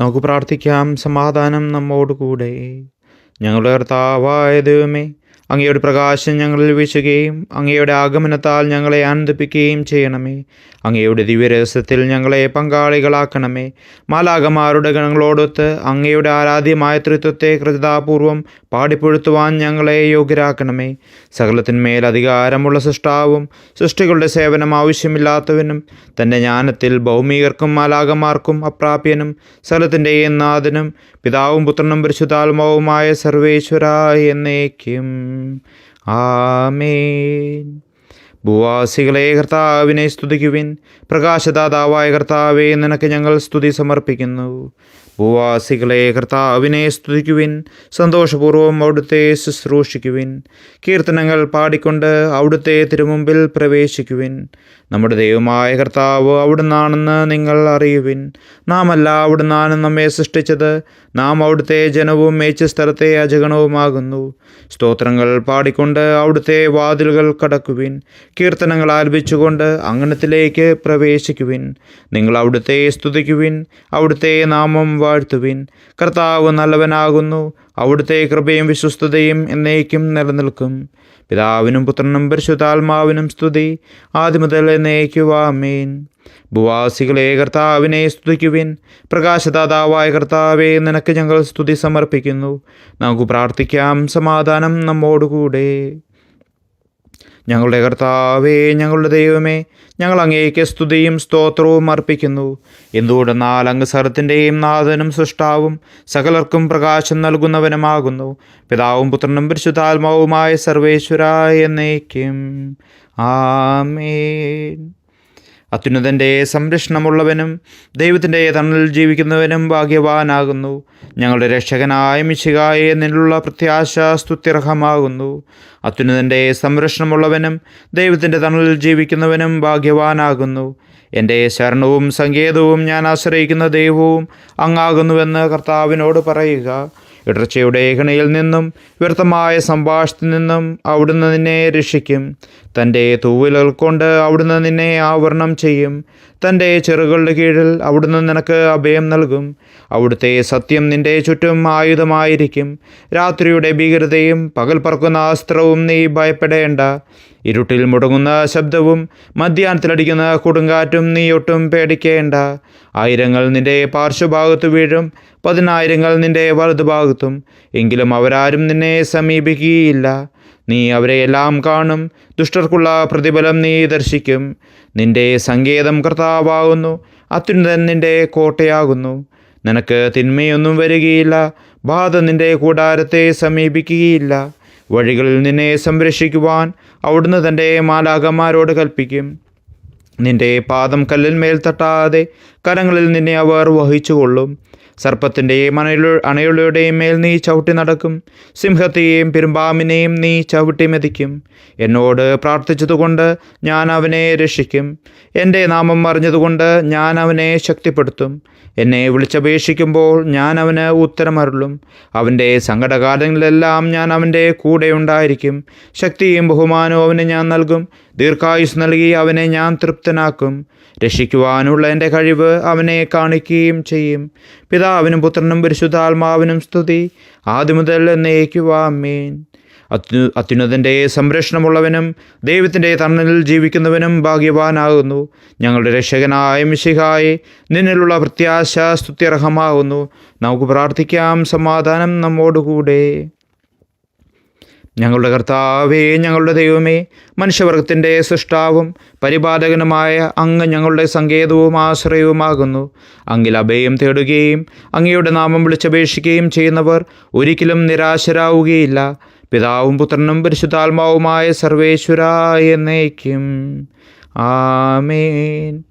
നമുക്ക് പ്രാർത്ഥിക്കാം സമാധാനം നമ്മോടുകൂടെ. ഞങ്ങളുടെ കർത്താവായ ദൈവമേ അങ്ങയുടെ പ്രകാശം ഞങ്ങളിൽ വീശുകയും അങ്ങയുടെ ആഗമനത്താൽ ഞങ്ങളെ ആനന്ദിപ്പിക്കുകയും ചെയ്യണമേ. അങ്ങയുടെ ദിവ്യരഹസ്യത്തിൽ ഞങ്ങളെ പങ്കാളികളാക്കണമേ. മാലാകമാരുടെ ഗണങ്ങളോടൊത്ത് അങ്ങയുടെ ആരാധ്യമായ തൃത്വത്തെ കൃതതാപൂർവം പാടിപ്പൊഴുത്തുവാൻ ഞങ്ങളെ യോഗ്യരാക്കണമേ. സകലത്തിന്മേൽ അധികാരമുള്ള സൃഷ്ടാവും സൃഷ്ടികളുടെ സേവനം ആവശ്യമില്ലാത്തവനും തന്റെ ജ്ഞാനത്തിൽ ഭൗമികർക്കും മാലാകമാർക്കും അപ്രാപ്യനും സകലത്തിന്റെ നാഥനും പിതാവും പുത്രനും പരിശുദ്ധാത്മാവുമായ സർവേശ്വര എന്നേക്കും. ആമേൻ. ഭൂവാസികളെ കർത്താവിനെ സ്തുതിക്കുവിൻ. പ്രകാശദാതാവായ കർത്താവെ നിനക്ക് ഞങ്ങൾ സ്തുതി സമർപ്പിക്കുന്നു. ഭൂവാസികളെ കർത്താവിനെ സ്തുതിക്കുവിൻ സന്തോഷപൂർവം അവിടുത്തെ ശുശ്രൂഷിക്കുവിൻ കീർത്തനങ്ങൾ പാടിക്കൊണ്ട് അവിടുത്തെ തിരുമുമ്പിൽ പ്രവേശിക്കുവിൻ. നമ്മുടെ ദൈവമായ കർത്താവ് അവിടുന്നാണെന്ന് നിങ്ങൾ അറിയുവിൻ. നാം അല്ല അവിടുന്നാണ് നമ്മെ സൃഷ്ടിച്ചത്. നാം അവിടുത്തെ ജനവും മേച്ച സ്ഥലത്തെ അജഗണവുമാകുന്നു സ്തോത്രങ്ങൾ പാടിക്കൊണ്ട് അവിടുത്തെ വാതിലുകൾ കടക്കുവിൻ. കീർത്തനങ്ങൾ ആലപിച്ചുകൊണ്ട് അങ്കണത്തിലേക്ക് പ്രവേശിക്കുവിൻ. നിങ്ങൾ അവിടുത്തെ സ്തുതിക്കുവിൻ. അവിടുത്തെ നാമം വാഴ്ത്തുവിൻ. കർത്താവ് നല്ലവനാകുന്നു. അവിടുത്തെ കൃപയും വിശ്വസ്തതയും എന്നേക്കും നിലനിൽക്കും. പിതാവിനും പുത്രനും പരിശുദ്ധാത്മാവിനും സ്തുതി. ആദ്യമുതൽ എന്നേക്കുവാമേൻ. ഭൂവാസികളെ കർത്താവിനെ സ്തുതിക്കുവിൻ. പ്രകാശദാതാവായ കർത്താവെ നിനക്ക് ഞങ്ങൾ സ്തുതി സമർപ്പിക്കുന്നു. നമുക്ക് പ്രാർത്ഥിക്കാം. സമാധാനം നമ്മോടുകൂടെ. ഞങ്ങളുടെ കർത്താവേ ഞങ്ങളുടെ ദൈവമേ ഞങ്ങൾ അങ്ങേക്ക് സ്തുതിയും സ്തോത്രവും അർപ്പിക്കുന്നു. എന്തുകൊണ്ടെന്നാൽ അങ്ങ് സർത്തിന്റെയും നാഥനും സൃഷ്ടാവും സകലർക്കും പ്രകാശം നൽകുന്നവനുമാകുന്നു. പിതാവും പുത്രനും പരിശുദ്ധാത്മാവുമായ സർവേശ്വരായ എന്നേക്കും. ആമേൻ. അത്യുന്നതന്റെ സംരക്ഷണമുള്ളവനും ദൈവത്തിന്റെ തണലിൽ ജീവിക്കുന്നവനും ഭാഗ്യവാനാകുന്നു. ഞങ്ങളുടെ രക്ഷകനായ മിശികായെ നിന്നുള്ള പ്രത്യാശ സ്തുത്യർഹമാകുന്നു. അത്യുന്നതന്റെ സംരക്ഷണമുള്ളവനും ദൈവത്തിന്റെ തണലിൽ ജീവിക്കുന്നവനും ഭാഗ്യവാനാകുന്നു. എന്റെ ശരണവും സങ്കേതവും ഞാൻ ആശ്രയിക്കുന്ന ദൈവവും അങ്ങാകുന്നുവെന്ന് കർത്താവിനോട് പറയുക. ഇടർച്ചയുടെ ഏകണയിൽ നിന്നും വ്യർത്ഥമായ സംഭാഷണത്തിൽ നിന്നും അവിടുന്ന് നിന്നെ രക്ഷിക്കും. തന്റെ തൂവലുകൾ കൊണ്ട് അവിടുന്ന് നിന്നെ ആവരണം ചെയ്യും. തന്റെ ചെറുകളുടെ കീഴിൽ അവിടുന്ന് നിനക്ക് അഭയം നൽകും. അവിടുത്തെ സത്യം നിന്റെ ചുറ്റും ആയുധമായിരിക്കും. രാത്രിയുടെ ഭീകരതയും പകൽ പറക്കുന്ന അസ്ത്രവും നീ ഭയപ്പെടേണ്ട. ഇരുട്ടിൽ മുടങ്ങുന്ന ശബ്ദവും മധ്യാഹ്നത്തിലടിക്കുന്ന കൊടുങ്കാറ്റും നീ ഒട്ടും പേടിക്കേണ്ട. ആയിരങ്ങൾ നിന്റെ പാർശ്വഭാഗത്ത് വീഴും പതിനായിരങ്ങൾ നിന്റെ വലതുഭാഗത്തും. എങ്കിലും അവരാരും നിന്നെ സമീപിക്കുകയില്ല. നീ അവരെ എല്ലാം കാണും. ദുഷ്ടർക്കുള്ള പ്രതിഫലം നീ ദർശിക്കും. നിന്റെ സങ്കേതം കർത്താവാകുന്നു. അത്യുന്നതൻ നിന്റെ കോട്ടയാകുന്നു. നിനക്ക് തിന്മയൊന്നും വരികയില്ല. ബാധ നിന്റെ കൂടാരത്തെ സമീപിക്കുകയില്ല. വഴികളിൽ നിന്നെ സംരക്ഷിക്കുവാൻ അവിടുന്ന് തന്റെ മാലാകന്മാരോട് കൽപ്പിക്കും. നിന്റെ പാദം കല്ലിന്മേൽ തട്ടാതെ കരങ്ങളിൽ നിന്നെ അവർ വഹിച്ചുകൊള്ളും. സർപ്പത്തിന്റെയും അണയുള്ള അണയുള്ളയുടെയും മേൽ നീ ചവിട്ടി നടക്കും. സിംഹത്തെയും പെരുമ്പാമ്പിനെയും നീ ചവിട്ടി മെതിക്കും. എന്നോട് പ്രാർത്ഥിച്ചതുകൊണ്ട് ഞാൻ അവനെ രക്ഷിക്കും. എന്റെ നാമം അറിഞ്ഞതുകൊണ്ട് ഞാൻ അവനെ ശക്തിപ്പെടുത്തും. എന്നെ വിളിച്ചപേക്ഷിക്കുമ്പോൾ ഞാൻ അവന് ഉത്തരമരുളും. അവന്റെ സങ്കടകാലങ്ങളിലെല്ലാം ഞാൻ അവന്റെ കൂടെ ഉണ്ടായിരിക്കും. ശക്തിയും ബഹുമാനവും അവന് ഞാൻ നൽകും. ദീർഘായുസ് നൽകി അവനെ ഞാൻ തൃപ്തനാക്കും. രക്ഷിക്കുവാനുള്ള എന്റെ കഴിവ് അവനെ കാണിക്കുകയും ചെയ്യും. പിതാവിനും പുത്രനും പരിശുദ്ധാത്മാവിനും സ്തുതി. ആദ്യം മുതൽ എന്നേക്കുവാമേൻ അത്യു അത്യുന്നതന്റെ സംരക്ഷണമുള്ളവനും ദൈവത്തിന്റെ തണലിൽ ജീവിക്കുന്നവനും ഭാഗ്യവാനാകുന്നു. ഞങ്ങളുടെ രക്ഷകനായ മിശിഹായി നിന്നിലുള്ള പ്രത്യാശ സ്തുത്യർഹമാകുന്നു. നമുക്ക് പ്രാർത്ഥിക്കാം സമാധാനം നമ്മോടുകൂടെ. ഞങ്ങളുടെ കർത്താവേ ഞങ്ങളുടെ ദൈവമേ മനുഷ്യവർഗത്തിന്റെ സൃഷ്ടാവും പരിപാലകനുമായ അങ്ങ് ഞങ്ങളുടെ സങ്കേതവും ആശ്രയവുമാകുന്നു. അങ്ങിൽ അഭയം തേടുകയും അങ്ങയുടെ നാമം വിളിച്ചപേക്ഷിക്കുകയും ചെയ്യുന്നവർ ഒരിക്കലും നിരാശരാവുകയില്ല. പിതാവും പുത്രനും പരിശുദ്ധാത്മാവുമായ സർവേശ്വര എന്നേക്കും. ആമേൻ.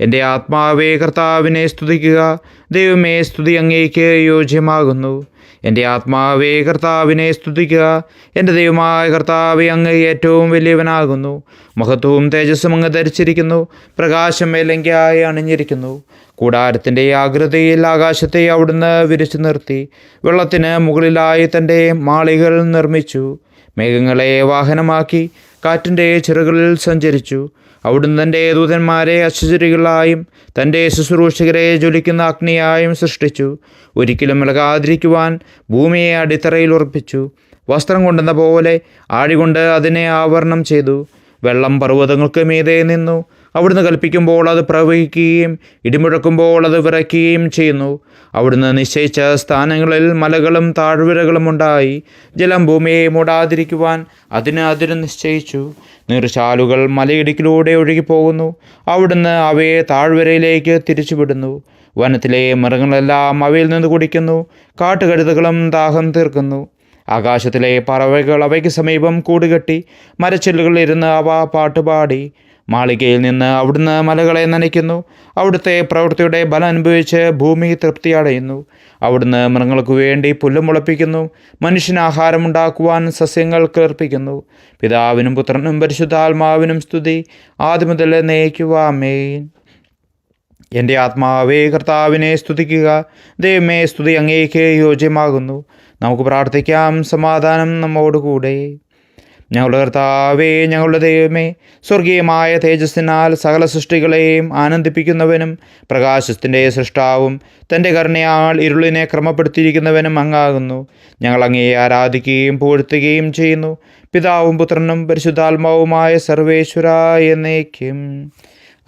എന്റെ ആത്മാവേ കർത്താവിനെ സ്തുതിക്കുക. ദൈവമേ സ്തുതി അങ്ങേക്ക് യോജ്യമാകുന്നു. എന്റെ ആത്മാവേ കർത്താവിനെ സ്തുതിക്കുക. എന്റെ ദൈവമായ കർത്താവെ അങ്ങ് ഏറ്റവും വലിയവനാകുന്നു. മഹത്വവും തേജസ്സും അങ്ങ് ധരിച്ചിരിക്കുന്നു. പ്രകാശം മേലങ്കിയായി അണിഞ്ഞിരിക്കുന്നു. കൂടാരത്തിന്റെ ആകൃതിയിൽ ആകാശത്തെ അവിടുന്ന് വിരിച്ചു നിർത്തി. വെള്ളത്തിന് മുകളിലായി തന്റെ മാളികൾ നിർമ്മിച്ചു. മേഘങ്ങളെ വാഹനമാക്കി കാറ്റിന്റെ ചിറകളിൽ സഞ്ചരിച്ചു. അവിടുന്ന് തന്റെ ദൂതന്മാരെ അശ്വചരികളായും തന്റെ ശുശ്രൂഷകരെ ജ്വലിക്കുന്ന അഗ്നിയായും സൃഷ്ടിച്ചു. ഒരിക്കലും ഇളകാതിരിക്കുവാൻ ഭൂമിയെ അടിത്തറയിൽ ഉറപ്പിച്ചു. വസ്ത്രം കൊണ്ടെന്ന പോലെ ആഴികൊണ്ട് അതിനെ ആവരണം ചെയ്തു. വെള്ളം പർവതങ്ങൾക്ക് മീതെ നിന്നു. അവിടുന്ന് കൽപ്പിക്കുമ്പോൾ അത് പ്രവഹിക്കുകയും ഇടിമുഴക്കുമ്പോൾ അത് വിറയ്ക്കുകയും ചെയ്യുന്നു. അവിടുന്ന് നിശ്ചയിച്ച സ്ഥാനങ്ങളിൽ മലകളും താഴ്വരകളും ഉണ്ടായി. ജലം ഭൂമിയെ മൂടാതിരിക്കുവാൻ അതിന് അതിന് നിശ്ചയിച്ചു. നീർശാലുകൾ മലയിടുക്കിലൂടെ ഒഴുകിപ്പോകുന്നു. അവിടുന്ന് അവയെ താഴ്വരയിലേക്ക് തിരിച്ചുവിടുന്നു. വനത്തിലെ മൃഗങ്ങളെല്ലാം അവയിൽ നിന്ന് കുടിക്കുന്നു. കാട്ടുകഴുതകളും ദാഹം തീർക്കുന്നു. ആകാശത്തിലെ പറവകൾ അവയ്ക്ക് സമീപം കൂടുകെട്ടി. മരച്ചില്ലുകളിൽ ഇരുന്ന് അവ പാട്ടുപാടി. മാളികയിൽ നിന്ന് അവിടുന്ന് മലകളെ നനയ്ക്കുന്നു. അവിടുത്തെ പ്രവൃത്തിയുടെ ബലം അനുഭവിച്ച് ഭൂമി തൃപ്തി അടയുന്നു. അവിടുന്ന് മൃഗങ്ങൾക്ക് വേണ്ടി പുല്ലും മുളപ്പിക്കുന്നു. മനുഷ്യന് ആഹാരമുണ്ടാക്കുവാൻ സസ്യങ്ങൾ കേർപ്പിക്കുന്നു. പിതാവിനും പുത്രനും പരിശുദ്ധാത്മാവിനും സ്തുതി. ആദ്യം മുതൽ നയിക്കുവാമേൻ എന്റെ ആത്മാവേ കർത്താവിനെ സ്തുതിക്കുക. ദൈവമേ സ്തുതി അങ്ങേക്ക് യോജ്യമാകുന്നു. നമുക്ക് പ്രാർത്ഥിക്കാം. സമാധാനം നമ്മോടുകൂടെ. ഞങ്ങളുടെ കർത്താവേ ഞങ്ങളുടെ ദൈവമേ സ്വർഗീയമായ തേജസ്സിനാൽ സകല സൃഷ്ടികളെയും ആനന്ദിപ്പിക്കുന്നവനും പ്രകാശത്തിന്റെ സൃഷ്ടാവും തന്റെ കരുണയാൾ ഇരുളിനെ ക്രമപ്പെടുത്തിയിരിക്കുന്നവനും അങ്ങാകുന്നു. ഞങ്ങൾ അങ്ങയെ ആരാധിക്കുകയും പുകഴ്ത്തുകയും ചെയ്യുന്നു. പിതാവും പുത്രനും പരിശുദ്ധാത്മാവുമായ സർവേശ്വര എന്നേക്കും.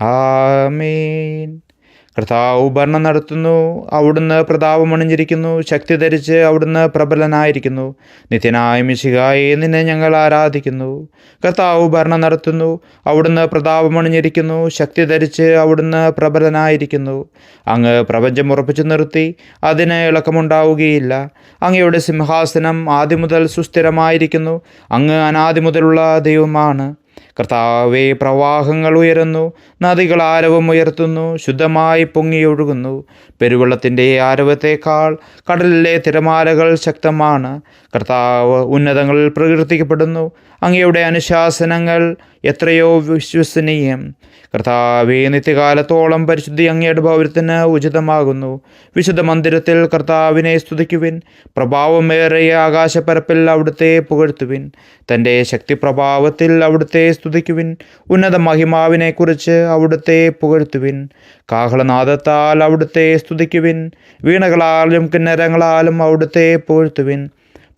ആമേൻ. കർത്താവ് ഭരണം നടത്തുന്നു അവിടുന്ന് പ്രതാപം അണിഞ്ഞിരിക്കുന്നു ശക്തി ധരിച്ച് അവിടുന്ന് പ്രബലനായിരിക്കുന്നു. നിത്യനായ മിശികായെ നിന്നെ ഞങ്ങൾ ആരാധിക്കുന്നു. കർത്താവ് ഭരണം നടത്തുന്നു അവിടുന്ന് പ്രതാപം അണിഞ്ഞിരിക്കുന്നു ശക്തി ധരിച്ച് അവിടുന്ന് പ്രബലനായിരിക്കുന്നു. അങ്ങ് പ്രപഞ്ചം ഉറപ്പിച്ചു നിർത്തി അതിന് ഇളക്കമുണ്ടാവുകയില്ല. അങ്ങയുടെ സിംഹാസനം ആദ്യം മുതൽ സുസ്ഥിരമായിരിക്കുന്നു അങ്ങ് അനാദി മുതലുള്ള ദൈവമാണ്. കർത്താവെ പ്രവാഹങ്ങൾ ഉയരുന്നു നദികൾ ആരവം ഉയർത്തുന്നു ശുദ്ധമായി പൊങ്ങിയൊഴുകുന്നു പെരുവെള്ളത്തിന്റെ ആരവത്തേക്കാൾ കടലിലെ തിരമാലകൾ ശക്തമാണ്. കർത്താവ് ഉന്നതങ്ങളിൽ പ്രകീർത്തിക്കപ്പെടുന്നു അങ്ങയുടെ അനുശാസനങ്ങൾ എത്രയോ വിശ്വസനീയം. കർത്താവേ നിത്യകാലത്തോളം പരിശുദ്ധി അങ്ങയുടെ ഭൗരത്തിന് ഉചിതമാകുന്നു. വിശുദ്ധ മന്ദിരത്തിൽ കർത്താവിനെ സ്തുതിക്കുവിൻ. പ്രഭാവമേറിയ ആകാശപ്പരപ്പിൽ അവിടുത്തെ പുകഴ്ത്തുവിൻ. തന്റെ ശക്തിപ്രഭാവത്തിൽ അവിടുത്തെ സ്തുതിക്കുവിൻ. ഉന്നത മഹിമാവിനെക്കുറിച്ച് അവിടുത്തെ പുകഴ്ത്തുവിൻ. കാഹളനാദത്താൽ അവിടുത്തെ സ്തുതിക്കുവിൻ. വീണകളാലും കിന്നരങ്ങളാലും അവിടുത്തെ പുകഴ്ത്തുവിൻ.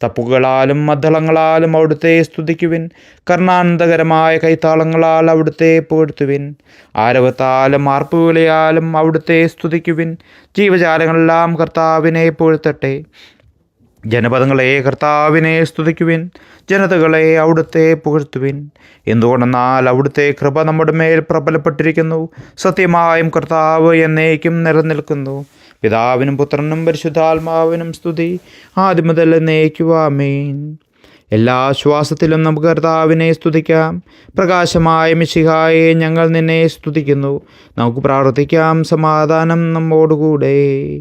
തപ്പുകളാലും മദ്ദളങ്ങളാലും അവിടുത്തെ സ്തുതിക്കുവിൻ. കർണാനന്ദകരമായ കൈത്താളങ്ങളാൽ അവിടുത്തെ പുകഴ്ത്തുവിൻ. ആരവത്താലും ആർപ്പുവിളിയാലും അവിടുത്തെ സ്തുതിക്കുവിൻ. ജീവജാലങ്ങളെല്ലാം കർത്താവിനെ പുകഴ്ത്തട്ടെ. ജനപദങ്ങളെ കർത്താവിനെ സ്തുതിക്കുവിൻ. ജനതകളെ അവിടുത്തെ പുകഴ്ത്തുവിൻ. എന്തുകൊണ്ടെന്നാൽ അവിടുത്തെ കൃപ നമ്മുടെ മേൽ പ്രബലപ്പെട്ടിരിക്കുന്നു. സത്യമായും കർത്താവ് എന്നേക്കും നിലനിൽക്കുന്നു. പിതാവിനും പുത്രനും പരിശുദ്ധാത്മാവിനും സ്തുതി. ആദ്യമുതൽ എന്നേക്കുവാമേൻ. എല്ലാ ശ്വാസത്തിലും നമുക്ക് കർത്താവിനെ സ്തുതിക്കാം. പ്രകാശമായ മിശിഹായെ ഞങ്ങൾ നിന്നെ സ്തുതിക്കുന്നു. നമുക്ക് പ്രാർത്ഥിക്കാം. സമാധാനം നമ്മോടുകൂടെ.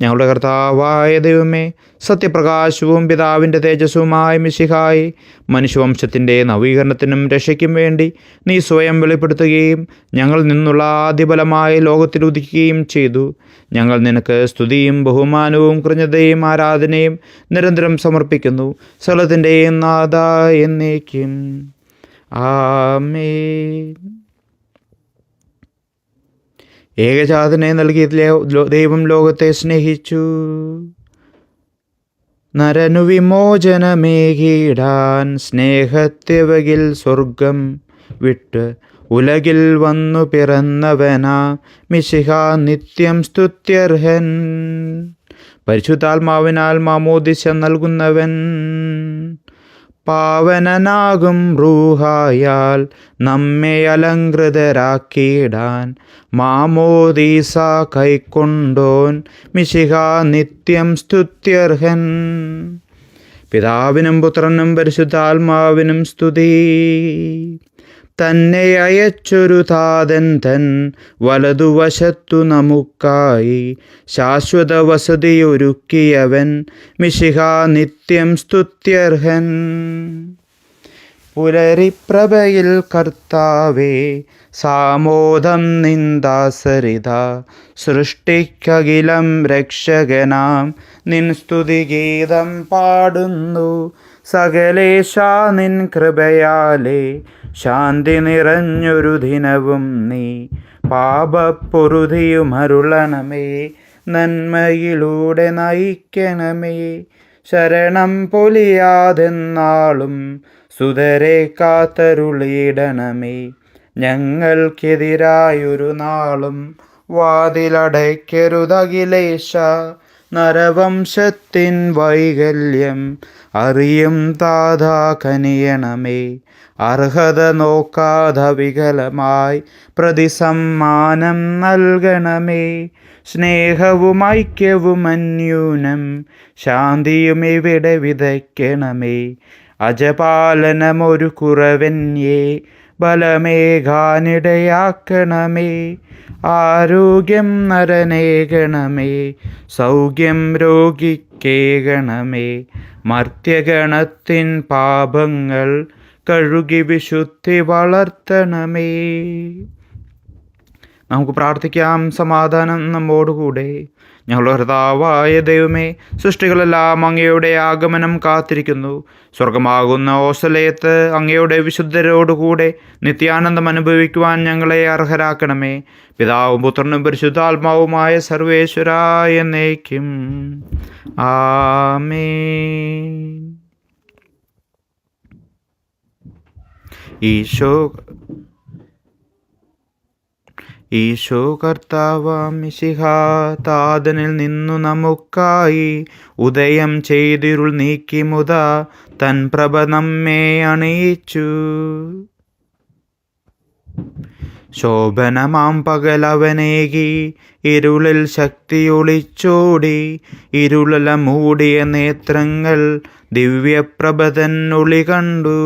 ഞങ്ങളുടെ കർത്താവായ ദൈവമേ സത്യപ്രകാശവും പിതാവിന്റെ തേജസ്സുമായ മിശിഹായി മനുഷ്യവംശത്തിന്റെ നവീകരണത്തിനും രക്ഷയ്ക്കും വേണ്ടി നീ സ്വയം വെളിപ്പെടുത്തുകയും ഞങ്ങൾ നിന്നുള്ള ആദ്യബലമായി ലോകത്തിൽ ഉദിക്കുകയും ചെയ്തു. ഞങ്ങൾ നിനക്ക് സ്തുതിയും ബഹുമാനവും കൃഞ്ഞതയും ആരാധനയും നിരന്തരം സമർപ്പിക്കുന്നു. സ്ഥലത്തിന്റെയും നാഥ എന്നേക്കും. ആമേൻ. ഏകജാതനെ നൽകിയതിലെ ദൈവം ലോകത്തെ സ്നേഹിച്ചു. നരനു വിമോചനമേകിടാൻ സ്നേഹത്യവകിൽ സ്വർഗം വിട്ട് ഉലകിൽ വന്നു പിറന്നവനാ മിശിഹ നിത്യം സ്തുത്യർഹൻ. പരിശുദ്ധാത്മാവിനാൽ മാമോദിശ നൽകുന്നവൻ. പാവനനാകും റൂഹായാൽ നമ്മെ അലങ്കൃതരാക്കിയിടാൻ മാമോദീസ കൈക്കൊണ്ടോൻ മിശിഹ നിത്യം സ്തുത്യർഹൻ. പിതാവിനും പുത്രനും പരിശുദ്ധാത്മാവിനും സ്തുതി. തന്നെ അയച്ചൊരു താതൻ തൻ വലതുവശത്തു നമുക്കായി ശാശ്വത വസതിയൊരുക്കിയവൻ മിശിഹ നിത്യം സ്തുത്യർഹൻ. പുലരിപ്രഭയിൽ കർത്താവേ സാമോദം നിന്ദാസരിത. സൃഷ്ടിക്കകിലം രക്ഷകനാം. നിൻ സ്തുതിഗീതം പാടുന്നു. സകലേശാ നിൻ കൃപയാലേ ശാന്തി നിറഞ്ഞൊരു ദിനവും നീ. പാപപ്പൊറുതിയും അരുളണമേ നന്മയിലൂടെ നയിക്കണമേ. ശരണം പൊലിയാതെന്നാളും സുതരെ കാത്തരുളിയിടണമേ. ഞങ്ങൾക്കെതിരായൊരു നാളും വാതിലടയ്ക്കരുതകിലേശ. നരവംശത്തിൻ വൈകല്യം അറിയും താതാ കനിയണമേ അർഹത നോക്കാതെ വികലമായി പ്രതിസമ്മാനം നൽകണമേ. സ്നേഹവും ഐക്യവും അന്യൂനം ശാന്തിയും ഇവിടെ വിതയ്ക്കണമേ. അജപാലനമൊരു കുറവന്യേ ബലമേഘാനിടയാക്കണമേ. ആരോഗ്യം നരനേകണമേ സൗഖ്യം രോഗിക്കേകണമേ. മർത്യഗണത്തിൻ പാപങ്ങൾ കഴുകി വിശുദ്ധി വളർത്തണമേ. നമുക്ക് പ്രാർത്ഥിക്കാം സമാധാനം നമ്മോടുകൂടെ. ഞങ്ങളുടെ ഹൃതാവായ ദൈവമേ സൃഷ്ടികളെല്ലാം അങ്ങയുടെ ആഗമനം കാത്തിരിക്കുന്നു. സ്വർഗമാകുന്ന ഓസലയത്ത് അങ്ങയുടെ വിശുദ്ധരോടുകൂടെ നിത്യാനന്ദം അനുഭവിക്കുവാൻ ഞങ്ങളെ അർഹരാക്കണമേ. പിതാവും പുത്രനും പരിശുദ്ധാത്മാവുമായ സർവേശ്വരായ എന്നേക്കും. ആമേ ഈശോ ഈശോ കർത്താവാം മിശിഹ താതനിൽ നിന്നു നമുക്കായി ഉദയം ചെയ്തിരുൾ നീക്കി മുത തൻ പ്രഭ നമ്മെ അണിയിച്ചു. ശോഭനമാം പകലവനേകി ഇരുളിൽ ശക്തിയൊളിച്ചോടി ഇരുളല മൂടിയ നേത്രങ്ങൾ ദിവ്യപ്രഭതൻ ഒളി കണ്ടു.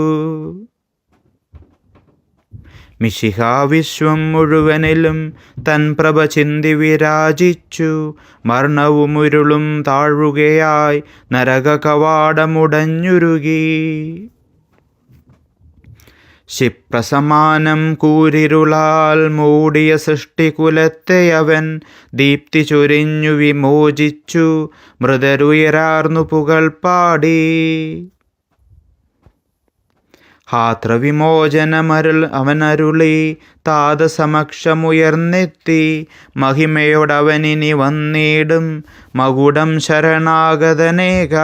മിശിഹ വിശ്വം മുഴുവനിലും തൻ പ്രഭ ചിന്തി വിരാജിച്ചു. മരണവുമുരുളും താഴുകയായി നരക കവാടമുടഞ്ഞുരുകി ക്ഷിപ്രസമാനം കൂരിരുളാൽ മൂടിയ സൃഷ്ടികുലത്തെ അവൻ ദീപ്തി ചൊരിഞ്ഞു വിമോചിച്ചു. മൃതരുയരാർന്നു പുകൾ പാടി. ഹാത്രവിമോചനമരുൾ അവനരുളി താതസമക്ഷമുയർന്നെത്തി മഹിമയോടവനിനി വന്നിടും മകുടം ശരണാഗതനേക.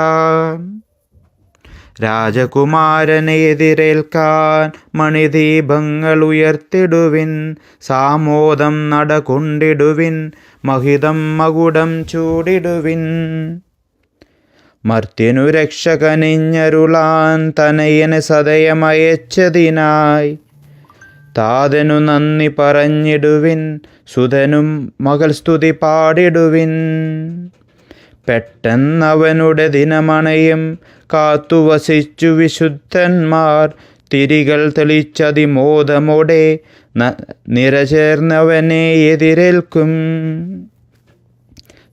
രാജകുമാരനെ എതിരേൽക്കാൻ മണിദീപങ്ങൾ ഉയർത്തിടുവിൻ സാമോദം നടകൊണ്ടിടുവിൻ മഹിതം മകുടം ചൂടിടുവിൻ. മർത്യനു രക്ഷകനിഞ്ഞരുളാൻ തനയന് സദയമയച്ചതിനായി. താതനു നന്ദി പറഞ്ഞിടുവിൻ സുതനും മകൾ സ്തുതി പാടിടുവിൻ. പെട്ടെന്നവനുടെ ദിനമണയും കാത്തുവസിച്ചു വിശുദ്ധന്മാർ തിരികൾ തെളിച്ചതിമോദമോടെ നിരചേർന്നവനെ എതിരേൽക്കും.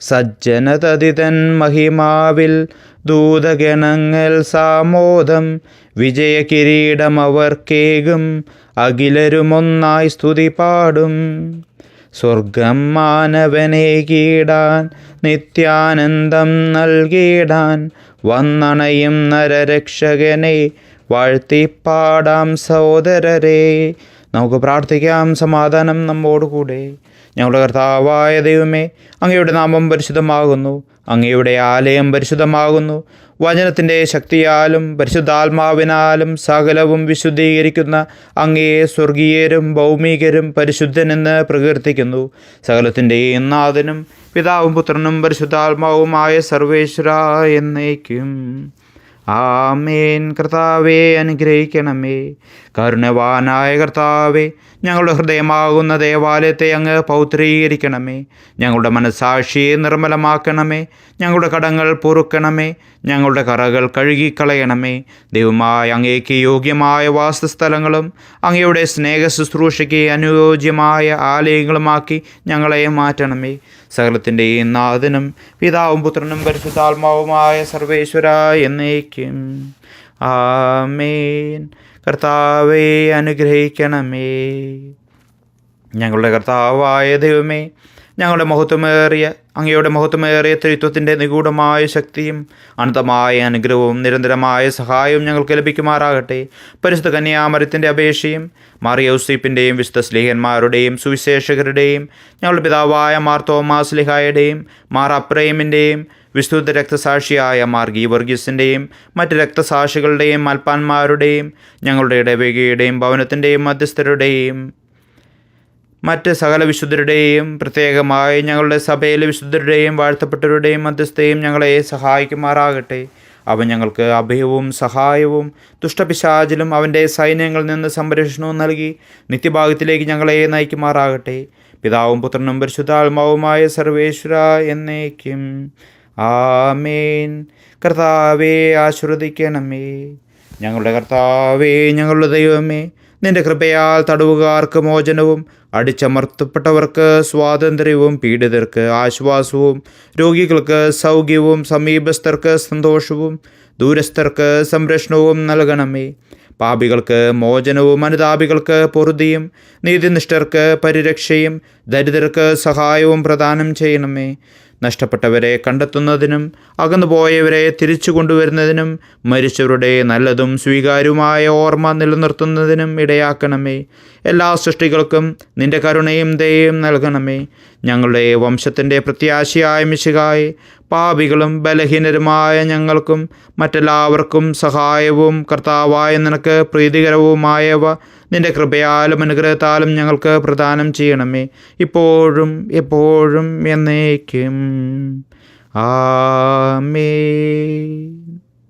സജ്ജനതതിതൻ മഹിമാവിൽ ദൂതഗണങ്ങൾ സാമോദം. വിജയകിരീടം അവർക്കേകും. അഖിലരുമൊന്നായി സ്തുതി പാടും സ്വർഗം മാനവനെ കീടാൻ നിത്യാനന്ദം നൽകിയിടാൻ വന്നണയും നരരക്ഷകനെ വാഴ്ത്തിപ്പാടാം സഹോദരരെ. നമുക്ക് പ്രാർത്ഥിക്കാം സമാധാനം നമ്മോടുകൂടെ. ഞങ്ങളുടെ കർത്താവായ ദൈവമേ അങ്ങയുടെ നാമം പരിശുദ്ധമാകുന്നു. അങ്ങയുടെ ആലയം പരിശുദ്ധമാകുന്നു. വചനത്തിന്റെ ശക്തിയാലും പരിശുദ്ധാത്മാവിനാലും സകലവും വിശുദ്ധീകരിക്കുന്ന അങ്ങയെ സ്വർഗീയരും ഭൗമികരും പരിശുദ്ധനെന്ന് പ്രകീർത്തിക്കുന്നു. സകലത്തിന്റെയും നാഥനും പിതാവും പുത്രനും പരിശുദ്ധാത്മാവുമായ സർവേശ്വര എന്നേക്കും. ആമേൻ. കർത്താവെ അനുഗ്രഹിക്കണമേ. കരുണവാനായ കർത്താവേ ഞങ്ങളുടെ ഹൃദയമാകുന്ന ദേവാലയത്തെ അങ്ങ് പൗത്രീകരിക്കണമേ. ഞങ്ങളുടെ മനസാക്ഷിയെ നിർമ്മലമാക്കണമേ. ഞങ്ങളുടെ കടങ്ങൾ പൊറുക്കണമേ. ഞങ്ങളുടെ കറകൾ കഴുകിക്കളയണമേ. ദൈവമായ അങ്ങേക്ക് യോഗ്യമായ വാസസ്ഥലങ്ങളും അങ്ങയുടെ സ്നേഹ ശുശ്രൂഷയ്ക്ക് അനുയോജ്യമായ ആലയങ്ങളുമാക്കി ഞങ്ങളെ മാറ്റണമേ. സകലത്തിന്റെയും നാഥനും പിതാവും പുത്രനും പരിശുദ്ധാത്മാവുമായ സർവേശ്വര എന്നേക്കും. ആമേൻ. കർത്താവെ അനുഗ്രഹിക്കണമേ. ഞങ്ങളുടെ കർത്താവായ ദൈവമേ ഞങ്ങളുടെ മഹത്വമേറിയ അങ്ങയുടെ മഹത്വമേറിയ ത്രിത്വത്തിന്റെ നിഗൂഢമായ ശക്തിയും അനന്തമായ അനുഗ്രഹവും നിരന്തരമായ സഹായവും ഞങ്ങൾക്ക് ലഭിക്കുമാറാകട്ടെ. പരിശുദ്ധ കന്യാമരത്തിന്റെ അപേക്ഷയും മറിയൗസീപ്പിന്റെയും വിശുദ്ധ സ്ലീഹന്മാരുടെയും സുവിശേഷകരുടെയും ഞങ്ങളുടെ പിതാവായ മാർ തോമാസ് ലിഹായുടെയും മാർ അപ്രേമിന്റെയും വിശുദ്ധ രക്തസാക്ഷിയായ മാർ വർഗീസിന്റെയും മറ്റ് രക്തസാക്ഷികളുടെയും മൽപ്പാന്മാരുടെയും ഞങ്ങളുടെ ഇടവകയുടെയും ഭവനത്തിന്റെയും മധ്യസ്ഥരുടെയും മറ്റ് സകല വിശുദ്ധരുടെയും പ്രത്യേകമായി ഞങ്ങളുടെ സഭയിലെ വിശുദ്ധരുടെയും വാഴ്ത്തപ്പെട്ടവരുടെയും മധ്യസ്ഥയും ഞങ്ങളെ സഹായിക്കുമാറാകട്ടെ. അവൻ ഞങ്ങൾക്ക് അഭയവും സഹായവും ദുഷ്ടപിശാചിലും അവന്റെ സൈന്യങ്ങളിൽ നിന്ന് സംരക്ഷണവും നൽകി നിത്യഭാഗത്തിലേക്ക് ഞങ്ങളെ നയിക്കുമാറാകട്ടെ. പിതാവും പുത്രനും പരിശുദ്ധാത്മാവുമായ സർവേശ്വര എന്നേക്കും. ആമേൻ. കർത്താവേ ആശ്രദിക്കണമേ ഞങ്ങളുടെ കർത്താവേ ഞങ്ങളുടെ ദൈവമേ നിന്റെ കൃപയാൽ തടവുകാർക്ക് മോചനവും അടിച്ചമർത്തപ്പെട്ടവർക്ക് സ്വാതന്ത്ര്യവും പീഡിതർക്ക് ആശ്വാസവും രോഗികൾക്ക് സൗഖ്യവും സമീപസ്ഥർക്ക് സന്തോഷവും ദൂരസ്ഥർക്ക് സംരക്ഷണവും നൽകണമേ. പാപികൾക്ക് മോചനവും അനുതാപികൾക്ക് പൊറുതിയും നീതിനിഷ്ഠർക്ക് പരിരക്ഷയും ദരിദ്രർക്ക് സഹായവും പ്രദാനം ചെയ്യണമേ. നഷ്ടപ്പെട്ടവരെ കണ്ടെത്തുന്നതിനും അകന്നുപോയവരെ തിരിച്ചു കൊണ്ടുവരുന്നതിനും മരിച്ചവരുടെ നല്ലതും സ്വീകാര്യവുമായ ഓർമ്മ നിലനിർത്തുന്നതിനും ഇടയാക്കണമേ. എല്ലാ സൃഷ്ടികൾക്കും നിന്റെ കരുണയും ദയയും നൽകണമേ. ഞങ്ങളുടെ വംശത്തിന്റെ പ്രത്യാശയായ മിശികായി പാപികളും ബലഹീനരുമായ ഞങ്ങൾക്കും മറ്റെല്ലാവർക്കും സഹായവും കർത്താവായ നിനക്ക് പ്രീതികരവുമായവ നിന്റെ കൃപയാലും അനുഗ്രഹത്താലും ഞങ്ങൾക്ക് പ്രദാനം ചെയ്യണമേ. ഇപ്പോഴും എപ്പോഴും എന്നേക്കും. ആമേ